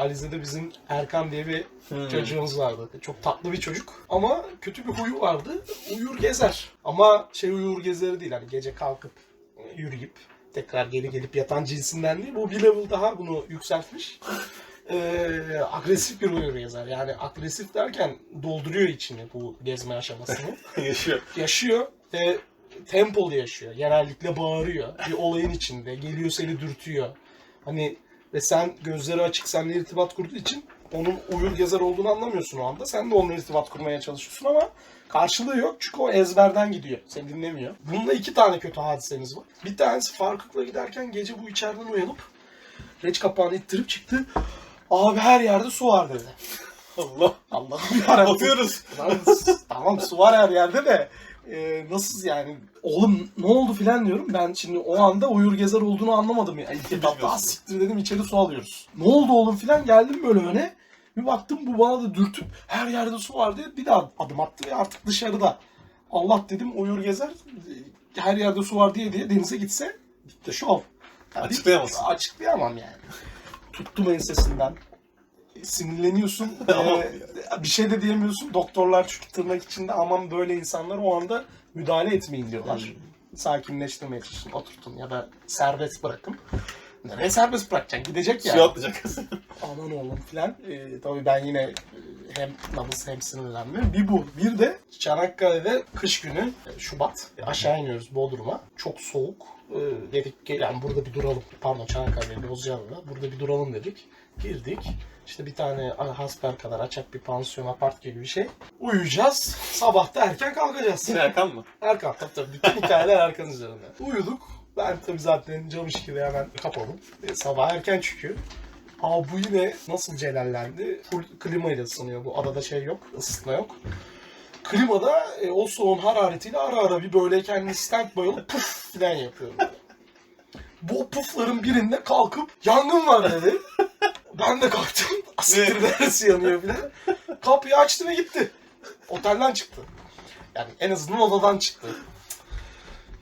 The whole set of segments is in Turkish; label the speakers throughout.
Speaker 1: Alize'de bizim Erkan diye bir
Speaker 2: Hmm.
Speaker 1: çocuğumuz vardı. Çok tatlı bir çocuk ama kötü bir huyu vardı. Uyur gezer. Ama şey uyur gezeri değil hani gece kalkıp yürüyüp tekrar geri gelip yatan cinsinden değil. Bu bir level daha bunu yükseltmiş. Ee, agresif bir uyur gezer. Yani agresif derken dolduruyor içini bu gezme aşamasını.
Speaker 2: Yaşıyor.
Speaker 1: yaşıyor ve tempolu yaşıyor. Genellikle bağırıyor. Bir olayın içinde. Geliyor seni dürtüyor. Hani ve sen gözleri açık seninle irtibat kurduğu için onun uyur gezer olduğunu anlamıyorsun o anda. Sen de onunla irtibat kurmaya çalışıyorsun ama karşılığı yok çünkü o ezberden gidiyor. Seni dinlemiyor. Bunda iki tane kötü hadisemiz var. Bir tanesi Farkık'la giderken gece bu içeriden uyanıp geç kapağını ittirip çıktı. Abi her yerde su var dedi.
Speaker 2: Allah.
Speaker 1: Allah'ım yarabbim.
Speaker 2: Atıyoruz.
Speaker 1: Lan, tamam su var her yerde de e, nasıl yani oğlum ne oldu filan diyorum ben şimdi o anda uyur gezer olduğunu anlamadım ya. İlk etapta "Ah, siktir dedim içeri su alıyoruz. Ne oldu oğlum filan geldim böyle öne bir baktım bu bana da dürtüp her yerde su var diye bir daha adım attı ve artık dışarıda. Allah dedim uyur gezer e, her yerde su var diye diye denize gitse bitti şov. Yani
Speaker 2: Açıklayamazsın.
Speaker 1: Açıklayamam yani. Tuttum ensesinden. Sinirleniyorsun. Ee, bir şey de diyemiyorsun. Doktorlar çünkü tırnak içinde aman böyle insanlar o anda müdahale etmeyin diyorlar. Sakinleştirmeye çalışın, oturtun ya da serbest bırakın. Nereye serbest bırakacaksın? Gidecek yani.
Speaker 2: Suya atlayacak.
Speaker 1: Aman oğlum filan. Ee, tabii ben yine hem nabız hem sinirlenme. Bir bu. Bir de Çanakkale'de kış günü e, Şubat e, aşağı iniyoruz Bodrum'a. Çok soğuk. Ee, dedik ki yani burada bir duralım. Pardon Çanakkale'de Bozcaada'da. Burada bir duralım dedik. Girdik. İşte bir tane hasper kadar açak bir pansiyon apart gibi bir şey. Uyuyacağız. Sabah da erken kalkacağız.
Speaker 2: Erkan mı?
Speaker 1: Erkan tabii tabii. Bütün hikayeler Erkan üzerinde. Uyuduk. Ben tabii zaten cam işkili hemen kapadım. E, sabah erken çıkıyor. Aa bu yine nasıl celallendi? Full klimayla ısınıyor. Bu adada şey yok, ısıtma yok. Klimada e, o soğuğun hararetiyle ara ara bir böyle kendini standby olup puf falan yapıyorum. Bu pufların birinde kalkıp yangın var dedi. Ben de kalktım. Asiktir neresi yanıyor filan. Kapıyı açtı ve gitti. Otelden çıktı. Yani en azından odadan çıktı.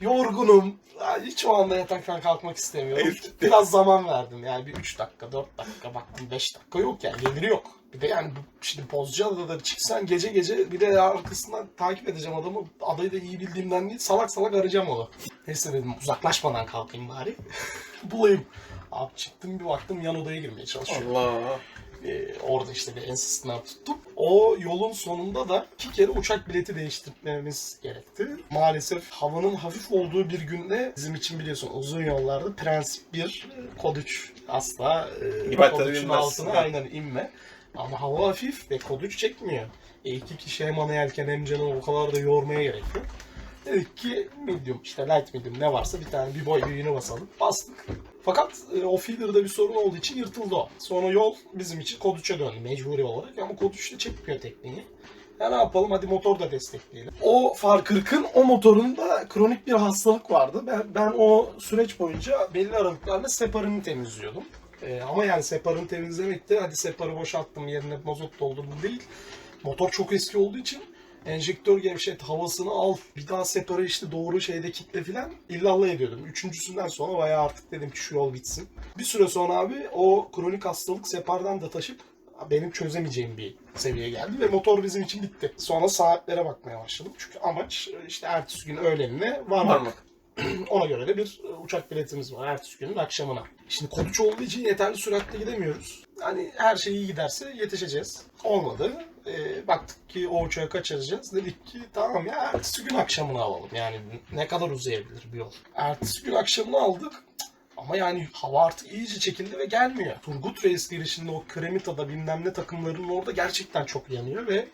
Speaker 1: Yorgunum. Ya Hiç o anda yataktan kalkmak istemiyorum. Biraz zaman verdim yani bir 3 dakika, 4 dakika baktım 5 dakika yok yani geliri yok. Bir de yani bu- şimdi Bozcaada'da da çıksan gece gece bir de arkasından takip edeceğim adamı. Adayı da iyi bildiğimden değil salak salak arayacağım onu. Neyse dedim uzaklaşmadan kalkayım bari. Bulayım. Abi çıktım bir baktım yan odaya girmeye çalışıyorum.
Speaker 2: Allah.
Speaker 1: Ee, orada işte bir ensesinden tuttum. O yolun sonunda da iki kere uçak bileti değiştirmemiz gerekti. Maalesef havanın hafif olduğu bir günde bizim için biliyorsun uzun yollarda prensip bir e, kod 3 asla e,
Speaker 2: İbadet
Speaker 1: kod 3'ün
Speaker 2: edilmez.
Speaker 1: altına aynen inme. Ama hava hafif ve kod 3 çekmiyor. E, iki kişi hem ana yelken hem canı o kadar da yormaya gerek yok. Dedik ki medium işte light medium ne varsa bir tane bir boy büyüğünü basalım. Bastık. Fakat e, o feeder'da bir sorun olduğu için yırtıldı o. Sonra yol bizim için kod 3'e döndü mecburi olarak ama kod 3'te çekmiyor tekniği. Ya ne yapalım hadi motor da destekleyelim. O Far 40'ın o motorunda kronik bir hastalık vardı. Ben, ben o süreç boyunca belli aralıklarla separını temizliyordum. E, ama yani separını temizlemek de hadi separı boşalttım yerine mazot doldurdum değil. Motor çok eski olduğu için enjektör gevşet, havasını al, bir daha separa işte doğru şeyde kitle filan illallah ediyordum. Üçüncüsünden sonra bayağı artık dedim ki şu yol bitsin. Bir süre sonra abi o kronik hastalık separdan da taşıp benim çözemeyeceğim bir seviyeye geldi ve motor bizim için bitti. Sonra saatlere bakmaya başladım. Çünkü amaç işte ertesi gün öğlenine varmak.
Speaker 2: Varmak.
Speaker 1: Ona göre de bir uçak biletimiz var ertesi günün akşamına. Şimdi kod üç olduğu için yeterli süratle gidemiyoruz. Hani her şey iyi giderse yetişeceğiz. Olmadı. E, baktık ki o uçağı kaçıracağız. Dedik ki tamam ya ertesi gün akşamını alalım. Yani ne kadar uzayabilir bir yol. Ertesi gün akşamını aldık. Ama yani hava artık iyice çekildi ve gelmiyor. Turgut Reis girişinde o Kremita'da bilmem ne takımlarının orada gerçekten çok yanıyor ve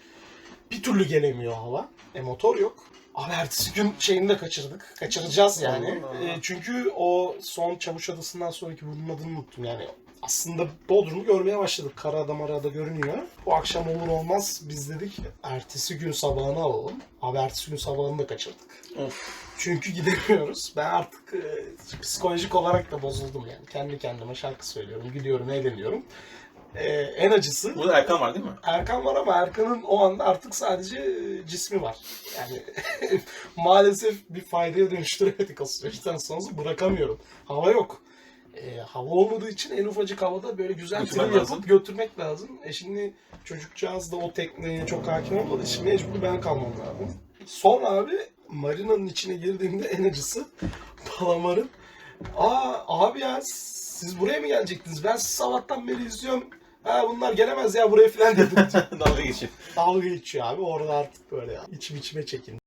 Speaker 1: bir türlü gelemiyor hava. E motor yok. Abi ertesi gün şeyini de kaçırdık. Kaçıracağız yani. E, çünkü o son Çavuş Adası'ndan sonraki bunun adını unuttum yani. Aslında Bodrum'u görmeye başladık. Karada marada görünüyor. Bu akşam olur olmaz biz dedik ertesi gün sabahını alalım. Abi ertesi gün sabahını da kaçırdık.
Speaker 2: Of.
Speaker 1: Çünkü gidemiyoruz. Ben artık e, psikolojik olarak da bozuldum yani. Kendi kendime şarkı söylüyorum, gülüyorum, eğleniyorum. E, en acısı
Speaker 2: Burada Erkan var değil mi?
Speaker 1: Erkan var ama Erkan'ın o anda artık sadece cismi var. Yani maalesef bir faydaya dönüştüremedik o süreçten sonra bırakamıyorum. Hava yok. E, hava olmadığı için en ufacık havada böyle güzel
Speaker 2: Götürmen
Speaker 1: trim yapıp
Speaker 2: lazım.
Speaker 1: götürmek lazım. E şimdi çocukcağız da o tekneye çok hakim olmadığı için mecbur ben kalmam lazım. Sonra abi marinanın içine girdiğimde en acısı palamarın. Aa abi ya siz buraya mı gelecektiniz? Ben sizi sabahtan beri izliyorum. Ha bunlar gelemez ya buraya falan dedim.
Speaker 2: Dalga geçin.
Speaker 1: Dalga geçiyor abi. Orada artık böyle ya. İçim içime çekin.